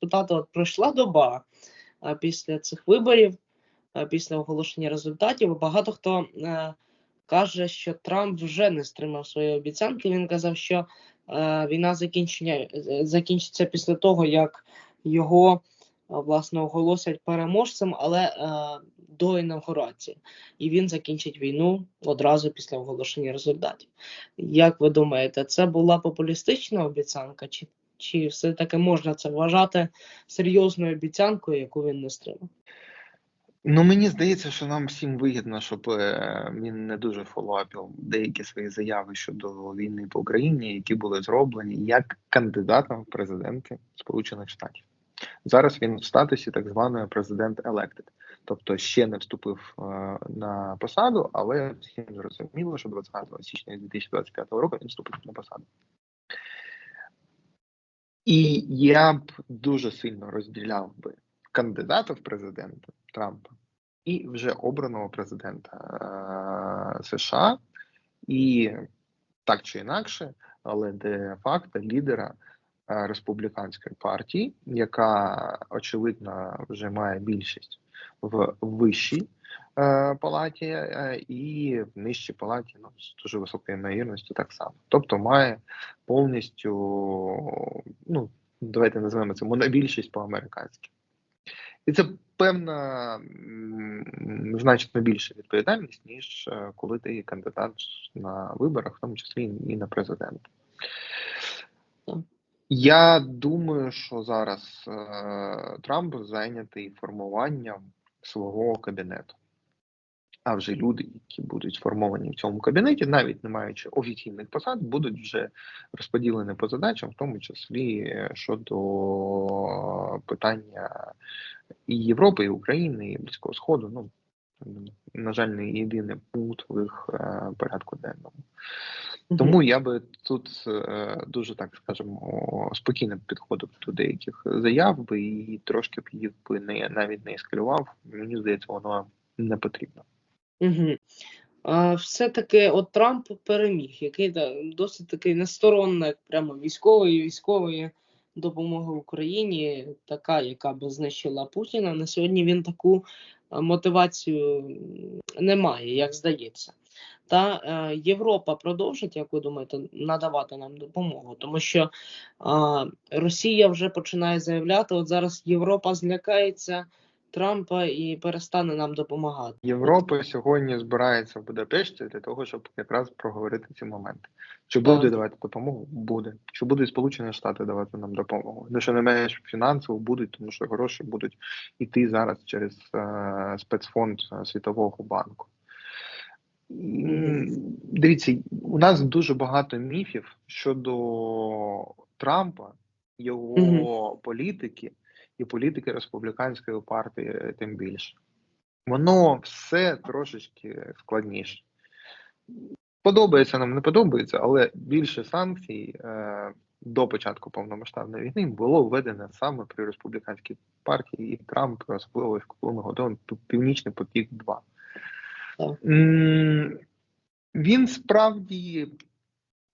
спитати: от пройшла доба після цих виборів, після оголошення результатів. Багато хто е, каже, що Трамп вже не стримав свої обіцянки. Він казав, що е, війна закінчення е, закінчиться після того, як його власне оголосять переможцем, але до інаугурації, і він закінчить війну одразу після оголошення результатів. Як ви думаєте, це була популістична обіцянка, чи, чи все-таки можна це вважати серйозною обіцянкою, яку він не стримав? Ну, мені здається, що нам всім вигідно, щоб е, він не дуже фоллоапів деякі свої заяви щодо війни по Україні, які були зроблені як кандидатом в президенти Сполучених Штатів. Зараз він в статусі так званої президент elected, тобто ще не вступив е, на посаду, але всім зрозуміло, що 20 січня 2025 року він вступив на посаду. І я б дуже сильно розділяв би кандидата в президенти Трампа і вже обраного президента е, США, і так чи інакше, але де факто лідера е, республіканської партії, яка очевидно вже має більшість в вищій палаті, е, і в нижчій палаті ну, з дуже високою ймовірністю так само. Тобто має повністю, ну давайте називаємо це монобільшість по-американськи. І це певна значно більша відповідальність, ніж е, коли ти кандидат на виборах, в тому числі і на президента. Я думаю, що зараз е, Трамп зайнятий формуванням свого кабінету. А вже люди, які будуть сформовані в цьому кабінеті, навіть не маючи офіційних посад, будуть вже розподілені по задачам, в тому числі е, щодо питання і Європи, і України, і Близького Сходу. Ну на жаль, не єдиний пункт в їх е, порядку денному. Тому я би тут е, дуже так скажемо спокійно підходив до деяких заяв би і трошки б їх би не навіть не ескалював. Мені здається, воно не потрібно. Угу. Все-таки от Трамп переміг, який досить такий несторонник прямо військової військової допомоги Україні, така, яка би знищила Путіна. На сьогодні він таку е, мотивацію не має, як здається. Та е, Європа продовжить, як ви думаєте, надавати нам допомогу, тому що е, Росія вже починає заявляти: от зараз Європа злякається Трампа і перестане нам допомагати. Європа сьогодні збирається в Будапешті для того, щоб якраз проговорити ці моменти. Чи буде Так. давати допомогу? Буде. Чи будуть Сполучені Штати давати нам допомогу? Ну, що не менш фінансово будуть, тому що гроші будуть йти зараз через е, спецфонд е, Світового банку. Дивіться, у нас дуже багато міфів щодо Трампа, його політики і політики республіканської партії, е, тим більше. Воно все трошечки складніше. Подобається нам, не подобається, але більше санкцій е, до початку повномасштабної війни було введено саме при республіканській партії і Трамп, особливо коли ми готуємо Північний потік 2. Так. Він справді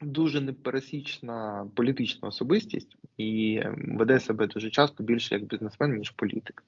дуже непересічна політична особистість і веде себе дуже часто більше як бізнесмен, ніж політик.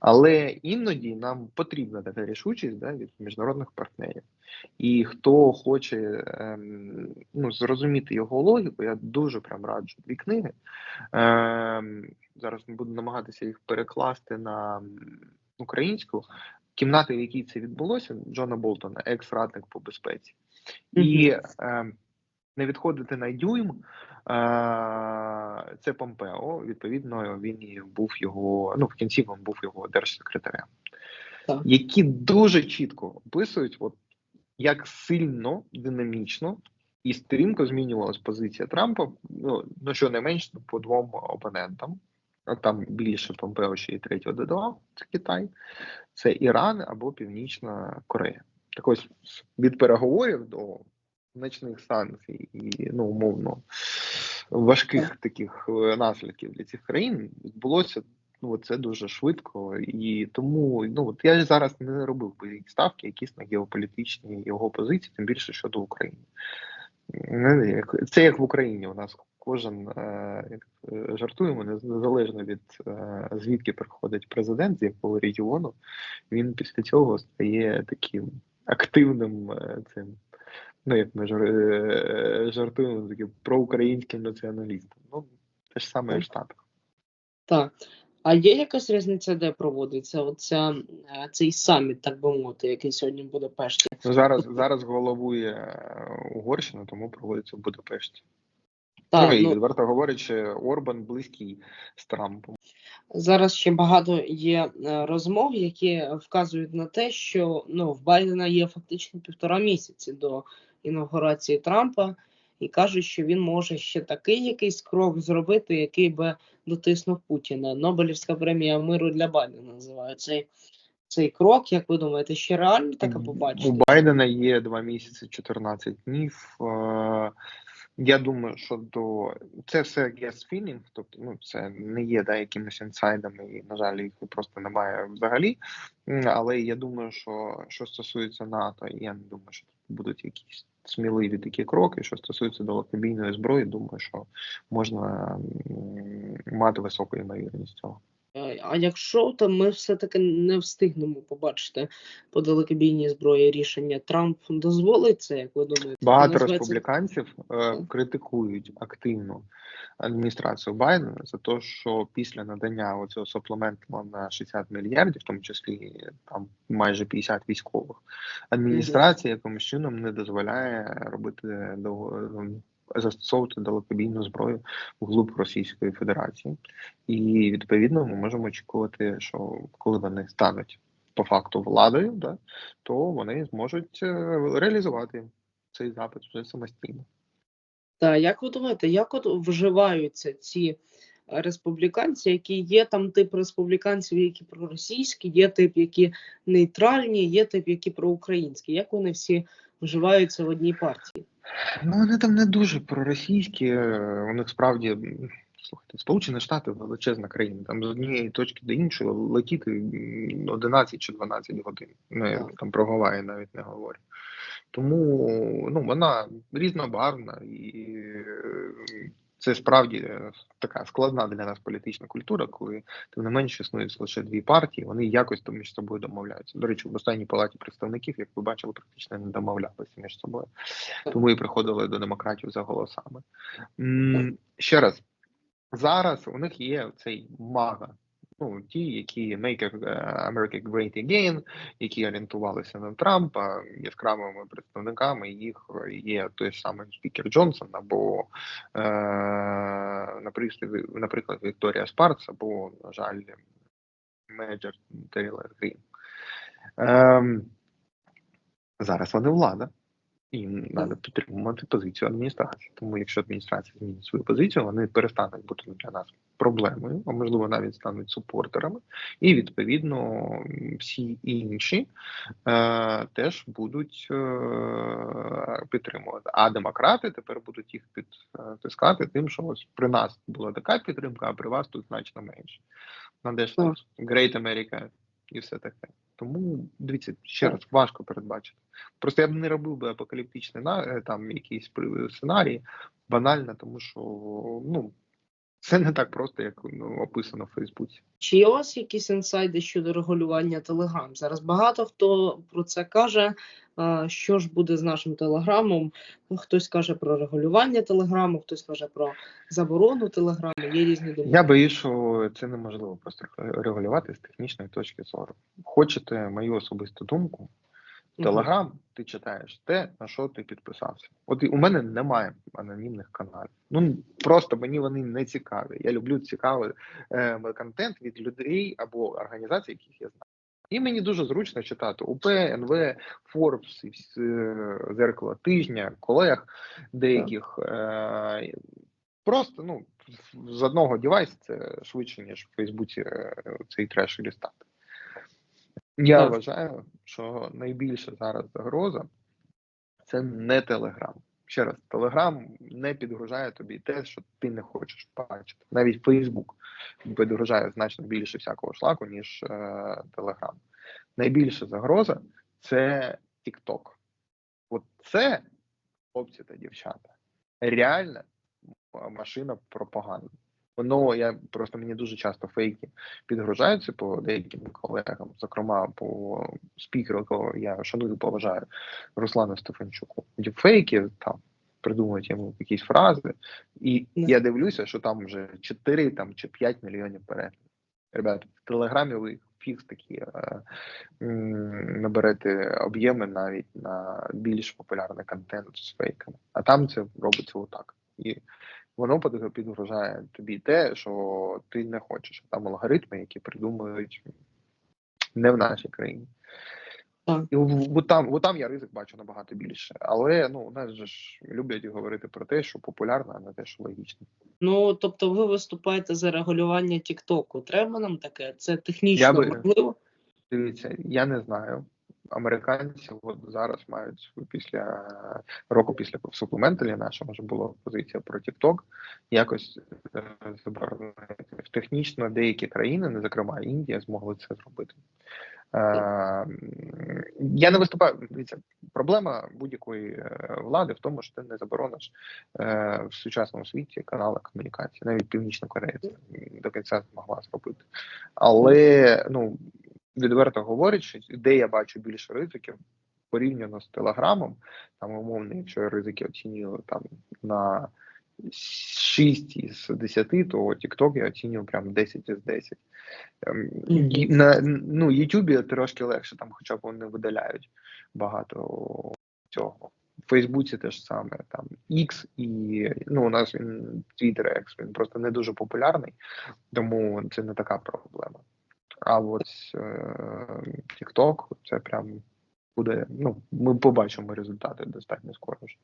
Але іноді нам потрібна така рішучість да, від міжнародних партнерів. І хто хоче ем, ну, зрозуміти його логіку, я дуже прям раджу дві книги. Ем, зараз буду намагатися їх перекласти на українську. Кімната, в якій це відбулося, Джона Болтона, екс-радник по безпеці. І ем, не відходити на дюйм. Е, це Помпео. Відповідно, він і був його. Ну, в кінці він був його держсекретарем, Так. які дуже чітко описують, от як сильно, динамічно і стрімко змінювалась позиція Трампа. Ну, ну що не менш по двом опонентам. А там більше Помпео ще і третього додавав. Це Китай, це Іран або Північна Корея. Так ось від переговорів до значних санкцій і ну умовно важких таких е, наслідків для цих країн відбулося. Ну це дуже швидко, і тому ну от я зараз не робив би ставки, якісь на геополітичні його позиції, тим більше щодо України. Це як в Україні. У нас кожен е, як е, жартуємо, незалежно від звідки приходить президент, з якого регіону, він після цього стає таким активним цим. Ну, як ми е, жартуємо, таким проукраїнським націоналістом. Ну, те ж саме і в Штатах. Так. А є якась різниця, де проводиться оця, е, цей саміт, так би мовити, який сьогодні в Будапешті? Ну, зараз, зараз головує е, Угорщина, тому проводиться в Будапешті. Так, ну, і ну, відверто говорячи, Орбан близький з Трампом. Зараз ще багато є розмов, які вказують на те, що ну, в Байдена є фактично півтора місяці до інаугурації Трампа, і кажуть, що він може ще такий якийсь крок зробити, який би дотиснув Путіна. Нобелівська премія миру для Байдена називає цей, цей крок. Як ви думаєте, ще реально таке побачити? У Байдена є 2 місяці 14 днів. Е, Я думаю, що до це все guess feeling, тобто ну це не є да, якимись інсайдами, і на жаль, їх просто немає взагалі. Але я думаю, що що стосується НАТО, я не думаю, що тут будуть якісь сміливі такі кроки. Що стосується далекобійної зброї, думаю, що можна мати високу ймовірність цього. Е, А якщо то ми все-таки не встигнемо побачити по далекобійній зброї рішення, Трамп дозволить це, як ви думаєте? Багато Називається- республіканців е, критикують активно адміністрацію Байдена за те, що після надання оцього суплементу на 60 мільярдів, в тому числі там майже 50 військових, адміністрація якимось чином не дозволяє робити довго застосовувати далекобійну зброю вглуб Російської Федерації, і відповідно ми можемо очікувати, що коли вони стануть по факту владою, да, то вони зможуть е, реалізувати цей запит вже самостійно. Та як ви думаєте, як от вживаються ці е, республіканці, які є там тип республіканців, які проросійські, є тип, які нейтральні, є тип, які проукраїнські. Як вони всі вживаються в одній партії? Ну вони там не дуже проросійські. е, У них справді слухайте, Сполучені Штати величезна країна. Там з однієї точки до іншої летіти 11 чи 12 годин. Ну, я там про Гаваї навіть не говорю. Тому ну вона різнобарвна і е, це справді е, така складна для нас політична культура, коли тим не менше існують лише дві партії, вони якось між собою домовляються. До речі, в останній палаті представників, як ви бачили, практично не домовлялися між собою, тому і приходили до демократів за голосами. Ще раз, зараз у них є цей мага. Ну, ті, які Make America Great Again, які орієнтувалися на Трампа яскравими представниками, їх є той самий спікер Джонсон, або, е, наприклад, Вікторія Спарц, або, на жаль, менеджер Тейлор Грін. Ем, зараз вони влада. І треба підтримувати позицію адміністрації. Тому якщо адміністрація змінить свою позицію, вони перестануть бути для нас проблемою, а можливо навіть стануть супортерами, і відповідно всі інші е, теж будуть е, підтримувати. А демократи тепер будуть їх підтискати тим, що ось при нас була така підтримка, а при вас тут значно менше. На де ж Так. Great America і все таке. Тому дивіться ще раз важко передбачити. Просто я б не робив би апокаліптичний на е, там якісь сценарії банально, тому що ну це не так просто, як ну, описано в Фейсбуці. Чи є у вас якісь інсайди щодо регулювання Телеграм? Зараз багато хто про це каже. Що ж буде з нашим телеграмом? Ну, Хтось каже про регулювання телеграму, хтось каже про заборону телеграму. Є різні думки. Я боюсь, що це неможливо просто регулювати з технічної точки зору. Хочете мою особисту думку? Телеграм, ти читаєш те, на що ти підписався. От і у мене немає анонімних каналів. Ну просто мені вони не цікаві. Я люблю цікавий е, контент від людей або організацій, яких я знаю. І мені дуже зручно читати УП, НВ, всі, е, зеркало тижня, колег деяких. Е, просто ну з одного девайсу це швидше, ніж в Фейсбуці е, цей треш лістати. Я Так. вважаю, що найбільша зараз загроза це не Телеграм. Ще раз, Телеграм не підгружає тобі те, що ти не хочеш бачити. Навіть Фейсбук підгружає значно більше всякого шлаку, ніж Телеграм. Найбільша загроза це TikTok. От це, хлопці та дівчата, реально е, машина пропаганди. Воно я просто мені дуже часто фейки підгружаються по деяким колегам, зокрема по спікеру, якого я шаную поважаю Руслану Стефанчуку. Фейки там придумують йому якісь фрази, і я дивлюся, що там вже 4 там, чи 5 мільйонів переглядів. Ребята, в Телеграмі ви фікс такі е, наберете об'єми навіть на більш популярний контент з фейками. А там це робиться отак. І воно під- підгружає тобі те, що ти не хочеш. Там алгоритми, які придумують не в нашій країні. Так. І там, там я ризик бачу набагато більше. Але ну, у нас же ж люблять говорити про те, що популярно, а не те, що логічно. Ну, тобто, ви виступаєте за регулювання Тіктоку. Треба нам таке? Це технічно Я би- можливо? Дивіться, я не знаю. Американці от зараз мають після року після суплементалі нашого вже була позиція про TikTok, якось е, заборонити. Технічно деякі країни, не зокрема Індія, змогли це зробити. Е, я не виступаю. Дивіться, проблема будь-якої е, влади в тому, що ти не заборониш в сучасному світі канали комунікації. Навіть Північна Корея це до кінця змогла зробити. Але ну відверто говорячи, де я бачу більше ризиків порівняно з телеграмом, там умовно, якщо я ризики оцінюю там на 6 із 10, то TikTok я оцінюю прям 10 із 10. Ем, і На ну, Ютубі трошки легше, там хоча б вони видаляють багато цього. В Фейсбуці теж саме там X і ну у нас він Twitter X, він просто не дуже популярний, тому це не така проблема. А от е, TikTok, це прям буде. Ну, ми побачимо результати достатньо скоро. Вже.